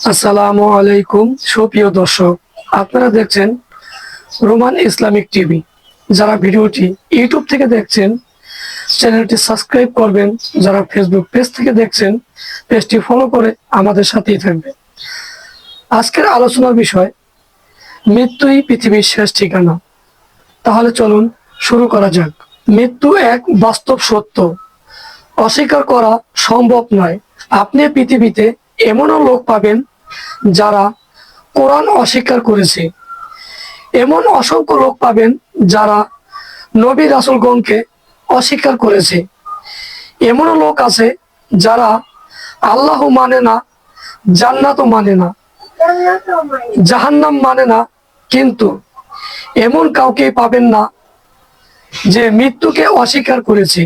আসসালামু আলাইকুম, সুপ্রিয় দর্শক। আপনারা দেখছেন রোমান ইসলামিক টিভি। যারা ভিডিওটি ইউটিউব থেকে দেখছেন, চ্যানেলটি সাবস্ক্রাইব করবেন। যারা ফেসবুক পেজ থেকে দেখছেন, পেজটি ফলো করে আমাদের সাথেই থাকবেন। আজকের আলোচনার বিষয়, মৃত্যুই পৃথিবীর শেষ ঠিকানা। তাহলে চলুন শুরু করা যাক। মৃত্যু এক বাস্তব সত্য। অস্বীকার করা সম্ভব নয়। আপনি পৃথিবীতে এমনও লোক পাবেন যারা কোরআন অস্বীকার করেছে। এমন অসংখ্য লোক পাবেন যারা নবী রাসুলগণকে অস্বীকার করেছে। এমনও লোক আছে যারা আল্লাহ মানে না, জান্নাতও মানে না, জাহান্নাম মানে না, কিন্তু এমন কাউকে পাবেন না যে মৃত্যুকে অস্বীকার করেছে।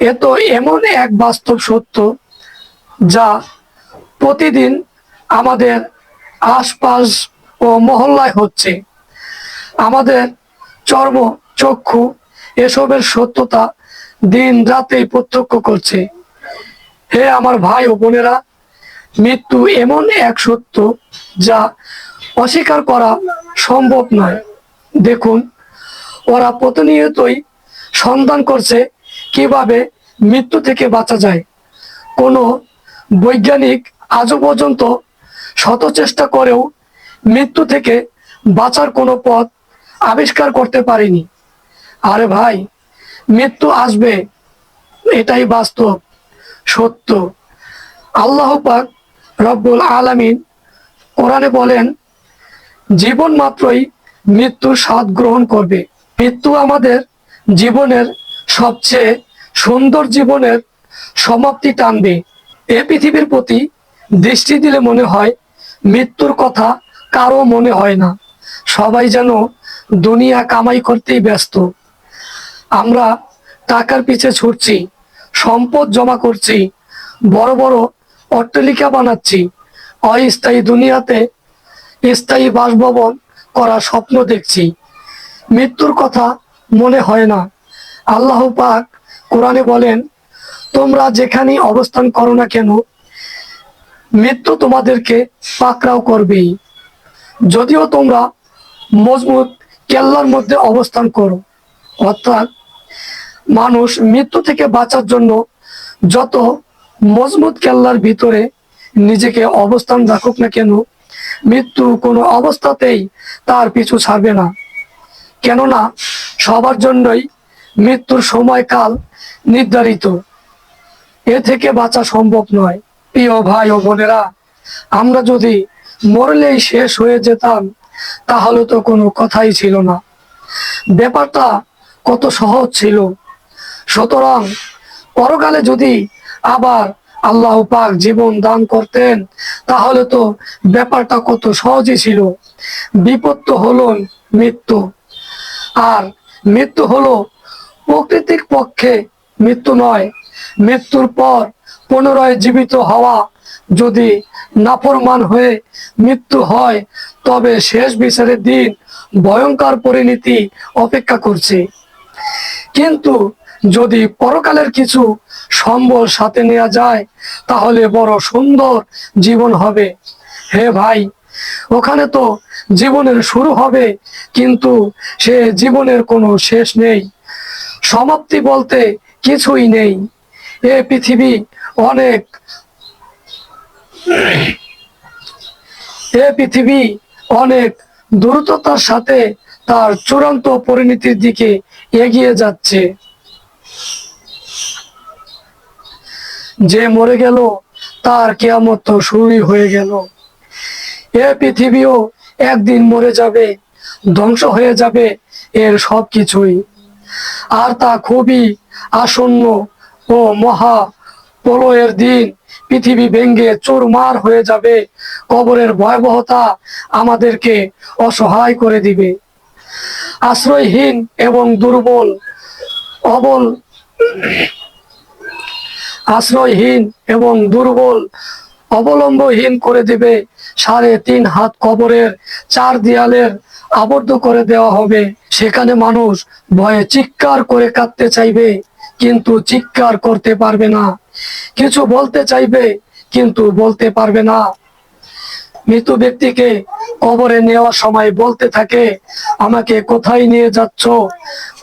এ তো এমন এক বাস্তব সত্য যা প্রতিদিন আমাদের আশপাশ ও মহল্লায় হচ্ছে। আমাদের চর্ম, চক্ষু এসবের সত্যতা দিন রাতে প্রত্যক্ষ করছে। হে আমার ভাই ও বোনেরা, মৃত্যু এমন এক সত্য যা অস্বীকার করা সম্ভব নয়। দেখুন, ওরা প্রতিনিয়তই সন্ধান করছে কীভাবে মৃত্যু থেকে বাঁচা যায়। কোনো বৈজ্ঞানিক আজও পর্যন্ত শত চেষ্টা করেও মৃত্যু থেকে বাঁচার কোনো পথ আবিষ্কার করতে পারিনি। আরে ভাই, মৃত্যু আসবে, এটাই বাস্তব, সত্য। আল্লাহ পাক রব্বুল আলামিন কোরআনে বলেন, জীবন মাত্রই মৃত্যুর স্বাদ গ্রহণ করবে। মৃত্যু আমাদের জীবনের সবচেয়ে সুন্দর জীবনের সমাপ্তি টানবে। এ পৃথিবীর প্রতি দৃষ্টি দিলে মনে হয় মৃত্যুর কথা কারও মনে হয় না। সবাই যেন দুনিয়া কামাই করতেই ব্যস্ত। আমরা টাকার পিছে ছুটছি, সম্পদ জমা করছি, বড় বড় অট্টালিকা বানাচ্ছি, অস্থায়ী দুনিয়াতে স্থায়ী বাসভবন করার স্বপ্ন দেখছি। মৃত্যুর কথা মনে হয় না। আল্লাহ পাক কোরআনে বলেন, তোমরা যেখানে অবস্থান করো না কেন মৃত্যু তোমাদেরকে পাকড়াও করবেই। যদিও তোমরা মজবুত কেল্লার মধ্যে অবস্থান করো, অর্থাৎ মানুষ মৃত্যু থেকে বাঁচার জন্য যত মজবুত কেল্লার ভিতরে নিজেকে অবস্থান রাখুক না কেন, মৃত্যু কোনো অবস্থাতেই তার পিছু ছাড়বে না। কেননা সবার জন্যই মৃত্যুর সময়কাল নির্ধারিত। এ থেকে বাঁচা সম্ভব নয়। প্রিয় ভাই ও বোনেরা, আমরা যদি মরলেই শেষ হয়ে যেতাম, তাহলে তো কোনো কথাই ছিল না। ব্যাপারটা কত সহজ ছিল। সুতরাং পরকালে যদি আবার আল্লাহ পাক জীবন দান করতেন, তাহলে তো ব্যাপারটা কত সহজই ছিল। বিপত্ত হলো মৃত্যু। আর মৃত্যু হলো প্রকৃতির পক্ষে মৃত্যু নয়, মৃত্যুর পর পুনরায় জীবিত হওয়া যদি নাফরমান হয়ে মৃত্যু হয়, তবে শেষ বিচারের দিন ভয়ঙ্কর পরিণতি অপেক্ষা করছে। কিন্তু যদি পরকালের কিছু সম্বল সাথে নেওয়া যায়, তাহলে বড় সুন্দর জীবন হবে। হে ভাই, ওখানে তো জীবনের শুরু হবে, কিন্তু সে জীবনের কোনো শেষ নেই। সমাপ্তি বলতে কিছুই নেই। এ পৃথিবী অনেক। এ পৃথিবী অনেক দ্রুততার সাথে তার চূড়ান্ত পরিণতির দিকে এগিয়ে যাচ্ছে। যে মরে গেল, তার কেয়ামত তো শুরুই হয়ে গেল। এ পৃথিবীও একদিন মরে যাবে, ধ্বংস হয়ে যাবে এর সব কিছুই আর তা খুবই আসন্ন ও মহা প্রলয়ের দিন পৃথিবী ভেঙ্গে চোরমার হয়ে যাবে। কবরের ভয়াবহতা আমাদেরকে অসহায় করে দিবে। আশ্রয়হীন এবং দুর্বল, অবল, আশ্রয়হীন এবং দুর্বল অবলম্বহীন করে দেবে। সাড়ে তিন হাত কবরের চার দেয়ালের আবদ্ধ করে দেওয়া হবে। সেখানে মানুষ ভয়ে চিৎকার করে কাঁদতে চাইবে, কিন্তু চিৎকার করতে পারবে না। কিছু বলতে চাইবে, কিন্তু বলতে পারবে না। মৃত ব্যক্তিকে কবরে নেওয়ার সময় বলতে থাকে, আমাকে কোথায় নিয়ে যাচ্ছ?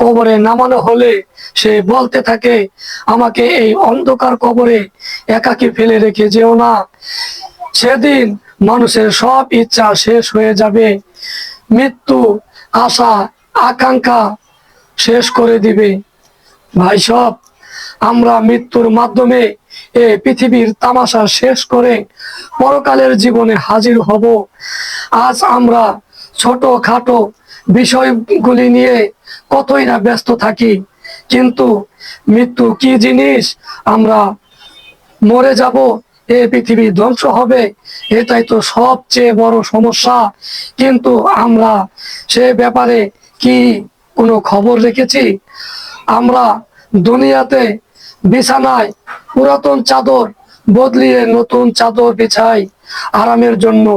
কবরে নামানো হলে সে বলতে থাকে, আমাকে এই অন্ধকার কবরে একাকি ফেলে রেখে যেও না। সেদিন মানুষের সব ইচ্ছা শেষ হয়ে যাবে। মৃত্যু, আশা, আকাঙ্ক্ষা শেষ করে দিবে। ভাই সব আমরা মৃত্যুর মাধ্যমে এ পৃথিবীর তামাশা শেষ করে পরকালের জীবনে হাজির হব। আজ আমরা ছোট খাটো বিষয়গুলি নিয়ে কতই না ব্যস্ত থাকি, কিন্তু মৃত্যু কি জিনিস? আমরা মরে যাব, এ পৃথিবী ধ্বংস হবে, এটাই তো সবচেয়ে বড় সমস্যা। কিন্তু আমরা সে ব্যাপারে কি কোনো খবর রেখেছি? আমরা দুনিয়াতে বিছানায় পুরাতন চাদর বদলিয়ে নতুন চাদর বিছাই আরামের জন্য।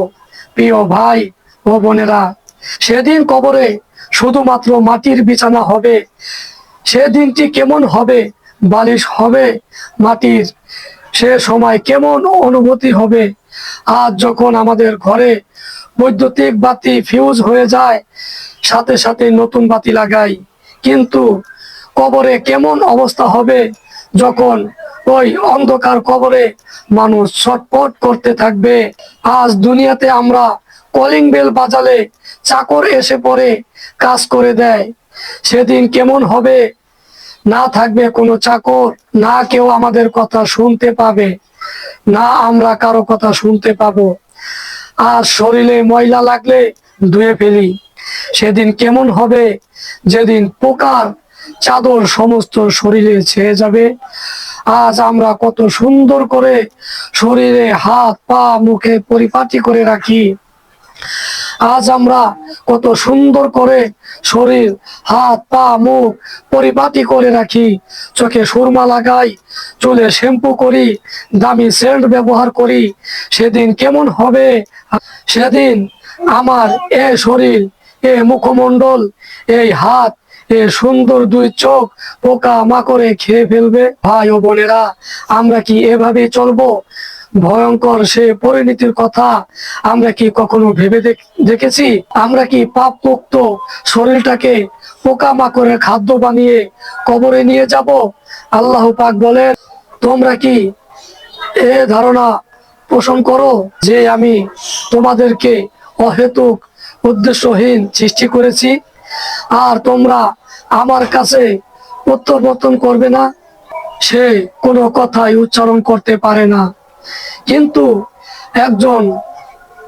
প্রিয় ভাই ও বোনেরা, সেদিন কবরে শুধুমাত্র মাটির বিছানা হবে, সেদিনটি কেমন হবে, বালিশ হবে মাটির, সে সময় কেমন অনুভূতি হবে? আজ যখন আমাদের ঘরে বৈদ্যুতিক বাতি ফিউজ হয়ে যায়, সাথে সাথে নতুন বাতি লাগাই, কিন্তু কবরে কেমন অবস্থা হবে যখন ওই অন্ধকার কবরে মানুষ ছটপট করতে থাকবে, আজ দুনিয়াতে আমরা কলিং বেল বাজালে চাকর এসে পড়ে কাজ করে দেয়। সেদিন কেমন হবে? না থাকবে কোনো চাকর, না কেউ আমাদের কথা শুনতে পাবে, না আমরা কারও কথা শুনতে পাবো। আর শরীরে ময়লা লাগলে ধুয়ে ফেলি। সেদিন কেমন হবে? যেদিন পোকার চাদর সমস্ত শরীরে ছেয়ে যাবে। আজ আমরা কত সুন্দর করে শরীরে হাত, পা, মুখে পরিপাটি করে রাখি। আজ আমরা কত সুন্দর করে শরীর, হাত, পা, মুখ পরিপাটি করে রাখি। চোখে সুরমা লাগাই, চুলে শ্যাম্পু করি, দামি সেন্ট ব্যবহার করি। সেদিন কেমন হবে? সেদিন আমার এ শরীর, এ মুখমণ্ডল, এই হাত এ সুন্দর দুই চোখ পোকা মাকড়ে খেয়ে ফেলবে। ভাই ও বোনেরা, আমরা কি এভাবে চলবো? ভয়ঙ্কর সে পরিণতির কথা আমরা কি কখনো ভেবে দেখ- দেখেছি? আমরা কি পাপ মুক্ত শরীরটাকে পোকা মাকড়ের খাদ্য বানিয়ে কবরে নিয়ে যাব? আল্লাহ পাক বলেন, তোমরা কি এ ধারণা পোষণ করো যে আমি তোমাদেরকে অহেতুক উদ্দেশ্যহীন সৃষ্টি করেছি? আর তোমরা আমার কাছে প্রত্যাবর্তন করবে না। সে কোনো কথাই উচ্চারণ করতে পারে না। কিন্তু একজন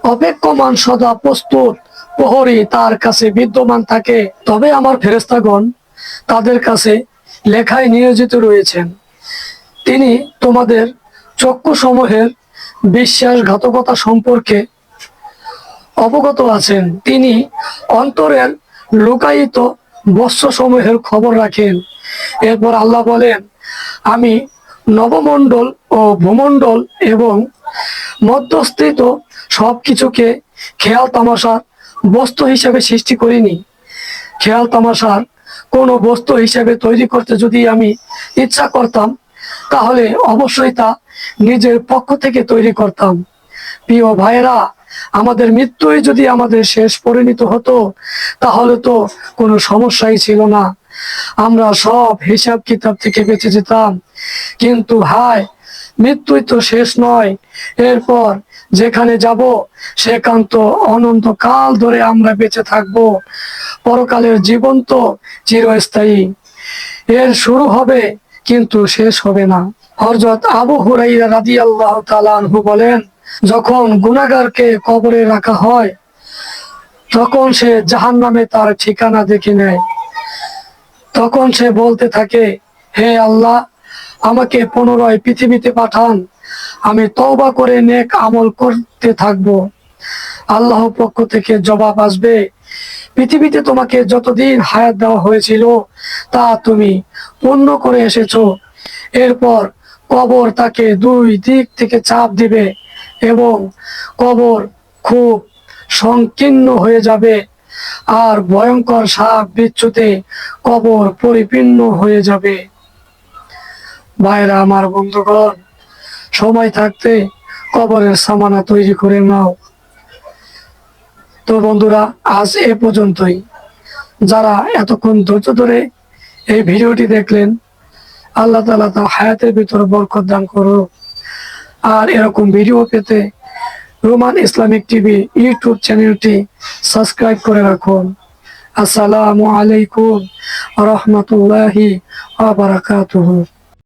অপেক্ষমান সদা প্রস্তুত প্রহরী তার কাছে বিদ্যমান থাকে। তবে আমার ফেরেস্তাগণ তাদের কাছে লেখায় নিয়োজিত রয়েছেন। তিনি তোমাদের চক্ষু সমূহের বিশ্বাসঘাতকতা সম্পর্কে অবগত আছেন। তিনি অন্তরের লুকায়িত বস্ত্র সমূহের খবর রাখেন। এরপর আল্লাহ বলেন, আমি নবমণ্ডল ও ভূমণ্ডল এবং মধ্যস্থিত সব কিছুকে খেয়াল তামাশার বস্তু হিসেবে সৃষ্টি করিনি। খেয়াল তামাশার কোনো বস্তু হিসেবে তৈরি করতে যদি আমি ইচ্ছা করতাম, তাহলে অবশ্যই তা নিজের পক্ষ থেকে তৈরি করতাম। প্রিয় ভাইয়েরা আমাদের মৃত্যুই যদি আমাদের শেষ পরিণত হতো, তাহলে তো কোনো সমস্যাই ছিল না। আমরা সব হিসাব কিতাব থেকে বেঁচে যেতাম। কিন্তু ভাই, মৃত্যুই তো শেষ নয়। এরপর যেখানে যাব, সেখান তো অনন্তকাল ধরে আমরা বেঁচে থাকব। পরকালের জীবন তো চিরস্থায়ী। এর শুরু হবে, কিন্তু শেষ হবে না। হরজত আবু হুরাইরা রাদি আল্লাহ তালানহু বলেন যখন গুনাগারকে কবরে রাখা হয়, তখন সে জাহান নামে তার ঠিকানা দেখে নেয়। তখন সে বলতে থাকে, হে আল্লাহ, আমাকে পুনরায় পৃথিবীতে পাঠান। আমি তওবা করে নেক আমল করতে থাকব। আল্লাহ পক্ষ থেকে জবাব আসবে, পৃথিবীতে তোমাকে যতদিন হায়াত দেওয়া হয়েছিল, তা তুমি পূর্ণ করে এসেছ। এরপর কবর তাকে দুই দিক থেকে চাপ দিবে। এবং কবর খুব সংকীর্ণ হয়ে যাবে। আর ভয়ঙ্কর সাপ বিচ্ছুতে কবর পরিপূর্ণ হয়ে যাবে। ভাইরা, আমার বন্ধুগণ, সময় থাকতে কবরের সামানা তৈরি করে নাও। তো বন্ধুরা, আজ এ পর্যন্তই। যারা এতক্ষণ ধৈর্য ধরে এই ভিডিওটি দেখলেন, আল্লাহ তালা তা হায়াতের ভিতরে বরকত দান করো আর এরকম ভিডিও পেতে রোমান ইসলামিক টিভি ইউটিউব চ্যানেলটি সাবস্ক্রাইব করে রাখুন। আসসালামু আলাইকুম রহমতুল্লাহি আবরাকাতুহু